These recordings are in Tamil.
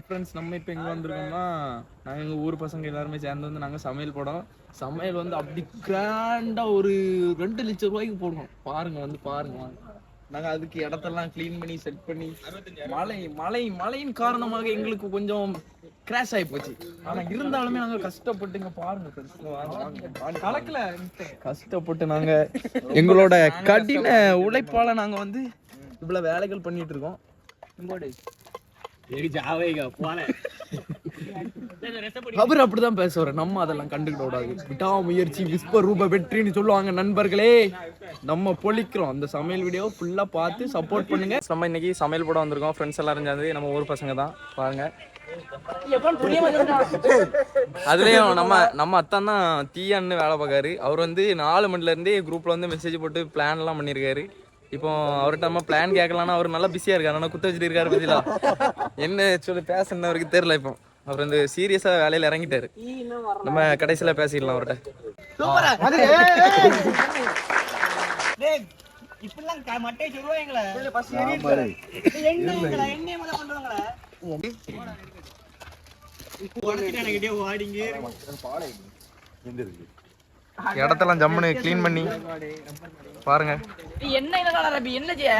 ஃப்ரெண்ட்ஸ் நம்ம இப்போ எங்கே வந்திருக்கோம்னா நாங்கள் எங்கள் ஊர் பசங்க எல்லாருமே சேர்ந்து வந்து நாங்கள் சமையல் போடோம் சமையல் வந்து அப்படி கிராண்டாக ஒரு ரெண்டு லட்சம் ரூபாய்க்கு போடுவோம் பாருங்க வந்து பாருங்க. வாங்க நாங்கள் அதுக்கு இடத்தெல்லாம் க்ளீன் பண்ணி செட் பண்ணி மழை மழை மழையின் காரணமாக எங்களுக்கு கொஞ்சம் கிராஷ் ஆகி போச்சு. ஆனால் இருந்தாலுமே நாங்கள் கஷ்டப்பட்டு இங்கே பாருங்க. கலக்கல கஷ்டப்பட்டு நாங்கள் எங்களோட கடின உழைப்பால நாங்கள் வந்து இவ்வளோ வேலைகள் பண்ணிட்டு இருக்கோம். அவர் அப்படிதான் பேசுவாரு. நம்ம அதெல்லாம் கண்டுக்கிட கூடாது. விடாமுயற்சி விஸ்வ ரூப வெற்றின்னு சொல்லுவாங்க நண்பர்களே. நம்ம பொழிக்கிறோம். அந்த சமையல் வீடியோ ஃபுல்லா பார்த்து சப்போர்ட் பண்ணுங்க. நம்ம இன்னைக்கு சமையல் போட வந்திருக்கோம். ஃப்ரெண்ட்ஸ் எல்லாரும் சேர்ந்து. நம்ம ஊர் பசங்க தான். பாருங்க. அதுலயும் நம்ம நம்ம அத்தான் தான் தீயான்னு வேலை பார்க்காரு. அவர் வந்து நாலு மணில இருந்தே குரூப்ல வந்து மெசேஜ் போட்டு பிளான் எல்லாம் பண்ணிருக்காரு இப்போ அவர்கிட்ட நம்ம பிளான் கேட்கலாம்னா அவர் நல்லா பிஸியா இருக்காரு. ஆனா குத்த வச்சுட்டு இருக்காரு பத்திலா என்ன சொல்லி பேசணும் அவருக்கு தெரியல இப்போ. அவர் வந்து சீரியஸா வேலையில இறங்கிட்டாரு. நம்ம கடைசியில பேசிடலாம் அவர்கிட்ட. இப்படிலாம் இடத்தெல்லாம் ஜம்முன்னு க்ளீன் பண்ணி. பாருங்க. என்ன என்ன கலர் என்ன செய்ய?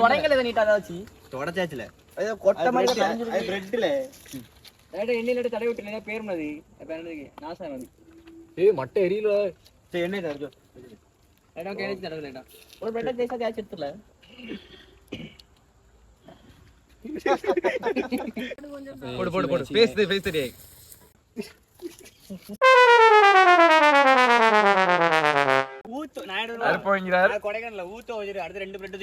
தொடங்கல நீட்டா ஏதாச்சு? தொடச்சாச்சுல. கொட்டை மாதிரி பிரெட்ல லைட்டா எண்ணெயில தடவி பேர் மதி என்னது? நாசம் மதி ஏய் மட்டை எரியல. சரி எண்ணெய் தரஜோ ஒரு பிரெட் தேய்ச்சா தேய்ச்சி எடுத்துல போடு போடு போடு. பேசுது பேசுதே அறுப்பவங்கிறார் கொடைக்கானல ஊத்த வச்சிரு அடுத்த ரெண்டு பிரெட்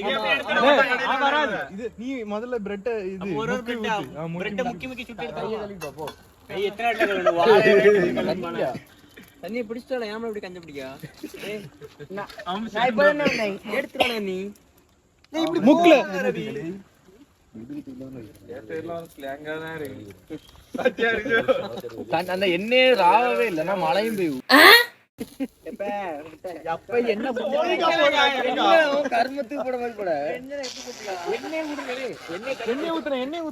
இது நீ முதல்ல பிரெட் இது ஒரு ஒரு பிரெட் முக்கி பிரெட். முக்கி கை எத்தனை கழுவணும்? வாழை தண்ணியை பிடிச்சிட்டால ஏன் இப்படி கஞ்ச பிடிக்கா? நான் இப்ப என்ன? எடுத்துறானே நீ. முக்குல. அந்த எண்ணெய் ராவவே இல்லைன்னா மழையும் பெய்யும் அப்ப என்ன கர்மத்துக்கு போட மாதிரி போட எண்ணெய் ஊத்துனேன் எண்ணெய்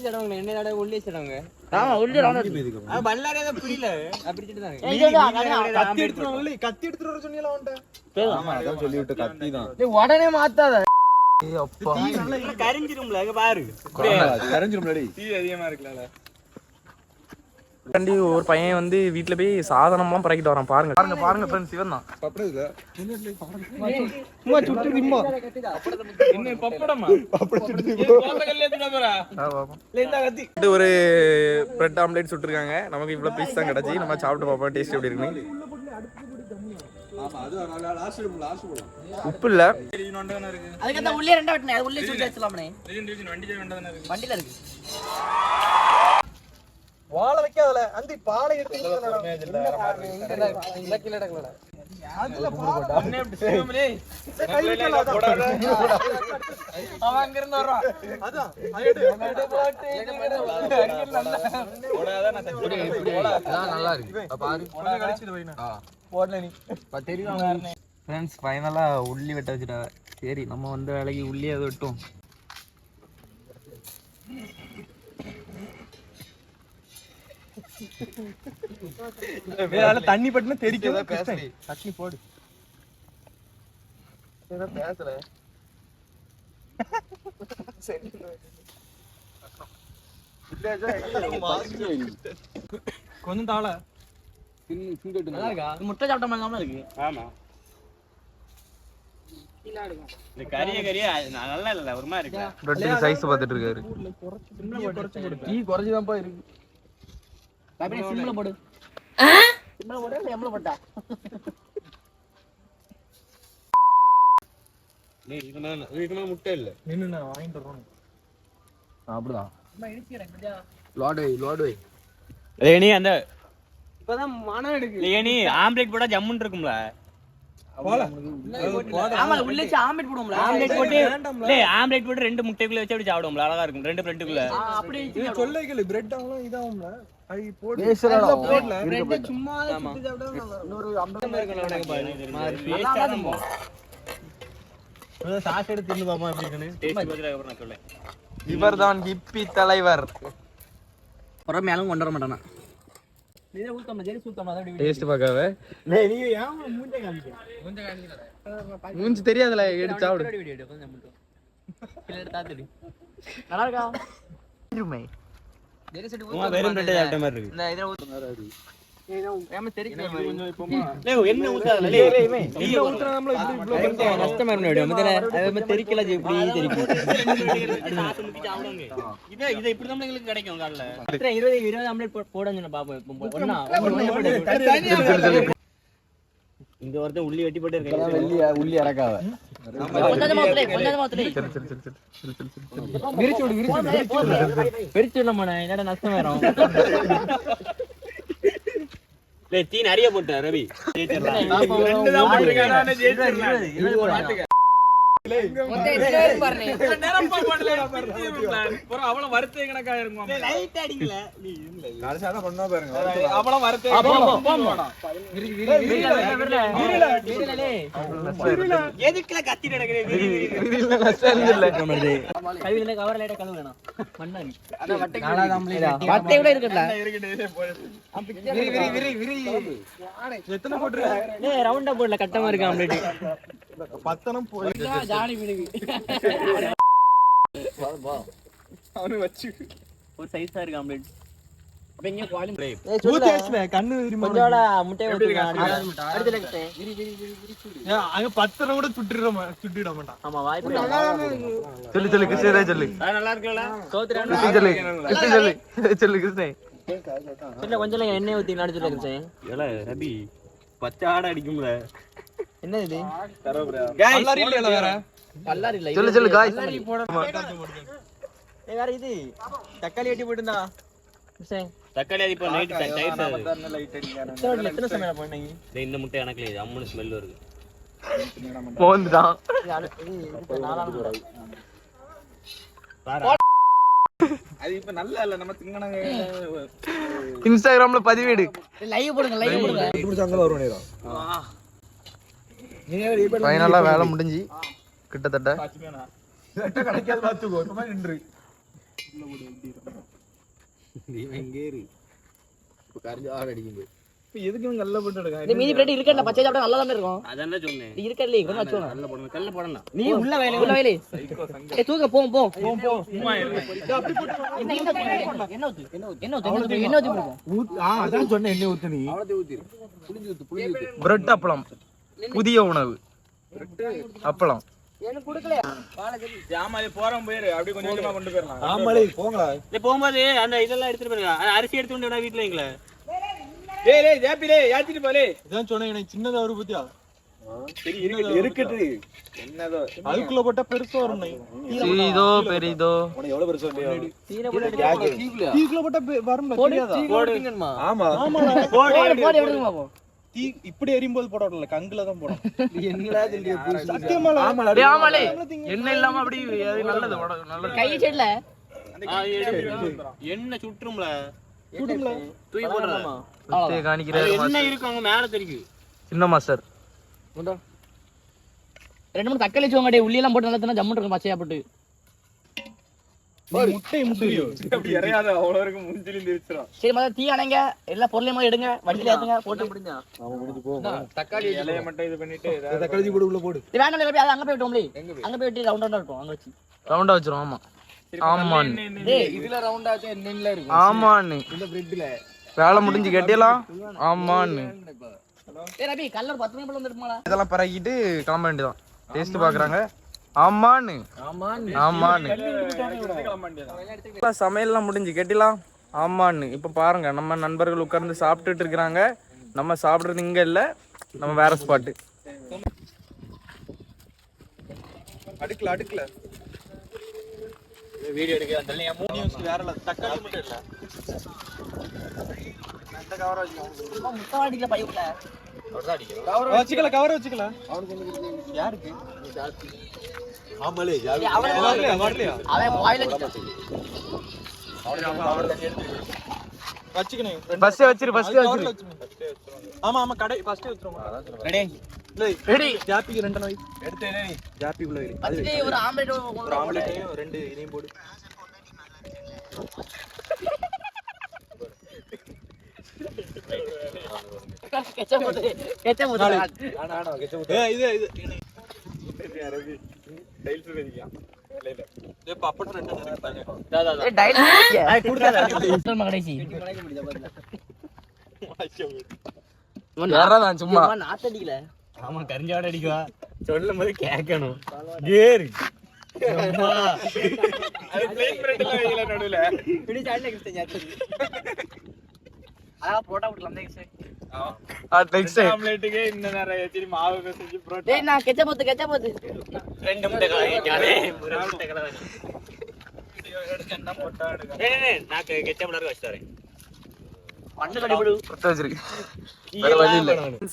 தடவுங்க எண்ணெய் தடவை உள்ளே வச்சு தடவுங்க அது கரிஞ்சிரும்ல கண்டி ஒரு பையன் வந்து வீட்ல போய் சாதனம்லாம் பறக்கிட்டு வரான். பாருங்க. பாருங்க பாருங்க ஃப்ரெண்ட்ஸ் இவன் தான். என்ன பப்படமா? இது ஒரு பிரெட் ஆம்லேட் சுட்டுருக்காங்க. நமக்கு இவ்வளவு பீஸ் தான் கிடைச்சி. நம்ம சாப்பிட்டு பார்ப்போம். டேஸ்ட் எப்படி இருக்குன்னு. உப்பு இல்ல. அதுக்கு உள்ளே ரெண்டா வெட்டினேன் அது உள்ளே சுட்டு வச்சலாம்னே வண்டியில இருக்கு. வாழை வைக்காதல அந்த பாலை எடுத்து அவன் அங்க இருக்கு பாரு ஃப்ரெண்ட்ஸ் ஃபைனலா உள்ளி வெட்ட வச்சுட்டாங்க. சரி நம்ம வந்த வேலைக்கு உள்ளி அதை வெட்டும் தண்ணி பட்டுனா தெரிக்கும் தண்ணி போடு. பேசல கொஞ்சம் தாள. நல்லா இருக்கா? முட்டை சாப்பிட்ட மாதிரி தான் இருக்கு. ஆமா. இந்த கரிய கரிய நல்லா இல்ல ஒரு மாதிரி இருக்கு? பிரெட்டுக்கு சைஸ் பார்த்துட்டு இருக்காரு. டீ குறைஞ்சுதான்ப்பா இருக்கு அப்படியே சிம்ல போடு சிம்ல போடு. இல்ல எம்ல போட்டா? முட்டை இல்ல. நின்னு நான் வாங்கிட்டு வரோம் அப்படிதான் லோடு வை லோடு வை. லேனி அந்த இப்பதான் மனம் எடுக்கு லேனி ஆம்லெட் போட்டா ஜம்முன்னு இருக்கும்ல. ஆம்லெட். போடுவோம்ல. ஆம்லெட் போட்டு இல்ல ஆம்லெட் போட்டு ரெண்டு முட்டைக்குள்ள வச்சு அப்படி சாப்பிடுவோம்ல. அழகா இருக்கும். ரெண்டு பிரெட்டுக்குள்ள. இது சொல்லைகள் பிரெட் ஆகலாம் இதாகும்ல. சும்மா. சாஸ் எடுத்து தின்னு பாப்போம் எப்படி இருக்குன்னு. டேஸ்ட் பார்த்துட்டு அப்புறம் நான் சொல்லேன் இவர்தான் ஹிப்பி தலைவர். மேலும் கொண்டு வர மாட்டானா? நீதான் ஊத்தமா ஜெரி அப்படி டேஸ்ட் பார்க்காத? நீ ஏன் மூஞ்ச காமிக்க மூஞ்சி தெரியாதுல எடுத்து சாப்பிடு. கொஞ்சம் மட்டும். நல்லா இருக்கா? ஜெரி வெறும் பிரெட் சாப்பிட்ட மாதிரி இருக்கு. இந்த. ஏமா இங்க ஒருத்தன் உள்ளி வெட்டி போட்டு இருக்காங்க உள்ளி ஊத்துலே. விரிச்சு விடு விரிச்சு போடு, போடு. பிரிச்சு விட மாட்டேன், என்னடா நஷ்டம் வரும் லே தீ நிறைய போட்ட ரவி. பாப்போம், எதுக்குல கத்தி. மண்ணாடி. வட்டை கூட இருக்குல்ல? எத்தனை போட்டுருக்க ஆ போடல, கட்டமா இருக்கு omelette. பத்தனம் போய் அவனு வச்சு. ஒரு ஆ இருக்கு omelette. அப்ப இங்க quality- ஊத்தி வச்சுல கண்ணு தெரியுமா கொஞ்சோட முட்டையை ஊத்துங்க. அடுத்த leg say. ஏன், அங்க பத்தனை கூட சுட்டிட மா- சுட்டிட மாட்டான். ஆமா, வாய்ப்பு இல்லை. சொல்லு சொல்லு கிருஷ்ணரே சொல்லு. நல்லா இருக்குல்ல சோத்துறான்னு கிருஷ்ண சொல்லு. கிருஷ்ண சொல்லு. சொல்லு கிருஷ்ணே. இல்ல, கொஞ்சம் எண்ணெய் ஊத்தி நாடு சொல்ல பச்சை ஆடை அடிக்கும்ல. என்ன இது? வேற? கல்லாரி இல்ல சொல்லு சொல்லு காய் ஏய், வேற இது? தக்காளி போட்டுருந்தா. கிருஷ்ணன், தக்காளி அது இப்போ நைட் ஆகுது எத்தனை வீட்டுல எத்தனை சமையல் பண்ணீங்க டேய், இந்த முட்டை எனக்கு இல்லை. அம்மனு ஸ்மெல் வருது. அடு- இது இது நாலாவது முறை. இன்ஸ்டாகிராம்ல பதிவேடு. லைவ் போடுங்க லைவ் போடுங்க. ஃபைனலா வேலை முடிஞ்சு. கிட்டத்தட்ட. கிடைக்காது பாத்துக்கோ. சும்மா நின்று. இப்ப எதுக்கு இவங்க நல்ல போட்டு எடுக்க இந்த மீதி பிளேட் பச்சை சாப்பிட்டா நல்லா தான் இருக்கும்? அதான் சொன்னேன் இது இருக்கல கொஞ்சம் வச்சுக்கோங்க கல்ல போடணும். கல்ல போடணும். நீ உள்ள வேலை. உள்ள வேலை. ஏய் தூக்க போ போ. போ போ. என்ன என்ன என்ன ஊத்து? என்ன ஊத்து? என்ன ஊத்து? என்ன ஊத்து? போடுவோம்? ஆ அதான் சொன்னேன் என்ன ஊத்து நீ பிரெட் அப்பளம். புதிய உணவு. அப்பளம். டேய், போகும்போது அந்த இதெல்லாம் எடுத்துட்டு போயிருங்க. அரிசி எடுத்து வந்து வீட்டுல எங்களை. இதான் சொன்னேன் எனக்கு சின்னதா ஒரு பத்தியா? அதுக்குள்ள போட்டா பெருசா வரும் சீதோ பெரிதோ? போட்டு எடுத்து தீக்குள்ள போட்டா பெ- வரும்ல போடு தீ இப்படி எரியும்போது போட விடல கங்குல தான் போடும் சத்தியமால டேய், ஆமாலே எண்ணெய் இல்லாம அப்படி நல்லது நல்லது. கை செட்ல ஆ, எடு. எண்ணெய் சுட்டுரும்ல? சுடும்ல. தூக்கி போடுறா. வித்தையை காணிக்கிறாரு என்ன இருக்கு அங்க மேல தெரியும் சின்ன மாஸ்டர்? ரெண்டு மூணு தக்காளி வச்சுக்கோங்க டேய் உள்ளி எல்லாம் போட்டு நல்லா தின்னா ஜம்முன்னு இருக்கும் பச்சையா போட்டு. முட்டை முட்டையோ சரி முதல்ல தீ அணைங்க. எல்லா பொருளையும் எடுங்க. வண்டியில ஏத்துங்க போட்டு முடிஞ்சா. தக்காளி போடு உள்ள போடு. வேண்டாம் இல்ல, அது அங்க போய் விட்டோம்லே அங்க போய் விட்டு ரவுண்ட் ரவுண்டா இருக்கும் அங்க வச்சு. ரவுண்டா வச்சிரும் ஆமா. ஆமான்னு டேய். ஆமான்னு வேலை முடிஞ்சு கேட்டியலாம் ஆமான்னு ஏய் ரவி கல்லர் பத்து மணி போல வந்துருமாடா இதெல்லாம் பறக்கிட்டு கிளம்ப வேண்டியதான் டேஸ்ட் பாக்குறாங்க. ஆமான்னு. ஆமான்னு. சமையல்லாம் முடிஞ்சு கேட்டிலாம். ஆமான்னு. இப்ப பாருங்க நம்ம நண்பர்கள் உட்கார்ந்து சாப்பிட்டுட்டு இருக்கிறாங்க. நம்ம சாப்பிடுறது இங்க இல்ல நம்ம வேற ஸ்பாட்டு அடுக்கல அடுக்கல. வீடியோ எடுக்க அந்த வேற இல்ல தக்காளி மட்டும் இல்ல. பைப்ல வச்சுக்கல கவர வச்சுக்கல. யாருக்கு? வச்சுக்கணும் ஃபர்ஸ்ட் வச்சிரு ஃபர்ஸ்ட் வச்சிரு. ஆமா ஆமா கடை ஃபர்ஸ்ட் வச்சிருவோம். ரெடி ரெடி ஜாப்பிக்கு ரெண்டு வை எடுத்து ஜாப்பிக்குள்ள வை வச்சுட்டு ஒரு ஆம்லெட் ஒரு ஆம்லெட்டையும் ரெண்டு இதையும் போடு. கெச்சப் கெச்சப் இது இது. ஏய் டைல் குடுக்காத கடைசி யாராதான் சும்மா நாத்தடிக்கல ஆமா கரிஞ்சாட அடிக்குவா சொல்லும் போது கேட்கணும் கேரு அதான் ரெண்டு முட்டை கலவை ஒரு முட்டை கலவை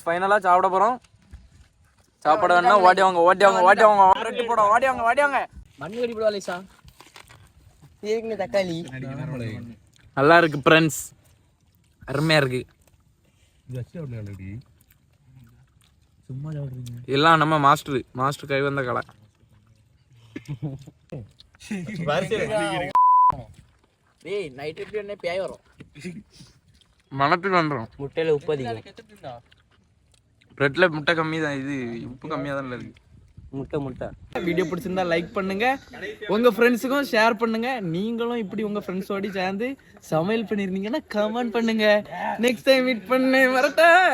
ஃபைனலா சாப்பிட போறோம். சாப்பாடு வேணா ஓடி வாங்க ஓடி வாங்க ஓடி வாங்க. ரெட்டி போடும் ஓடி வாங்க ஓடி வாங்க. மண்ணு கடிபிடு அலிசா இருக்குங்க தக்காளி. நல்லா இருக்கு ஃப்ரெண்ட்ஸ் அருமையா இருக்கு. எல்லாம் நம்ம மாஸ்டர் மாஸ்டர் கை வந்த கலை. டேய் நைட் எப்படி என்ன பேய் வரும்? மணத்துக்கு வந்துடும் முட்டையில உப்பு அதிகம். பிரெட்ல முட்டை கம்மி தான் இது உப்பு கம்மியா தான் இருக்கு முட்டை முட்டை. வீடியோ பிடிச்சிருந்தா லைக் பண்ணுங்க. உங்க ஃப்ரெண்ட்ஸுக்கும் ஷேர் பண்ணுங்க. நீங்களும் இப்படி உங்க ஃப்ரெண்ட்ஸோட சேர்ந்து சமையல் பண்ணிருந்தீங்கன்னா கமெண்ட் பண்ணுங்க. நெக்ஸ்ட் டைம் மீட் பண்ணு வரட்டேன்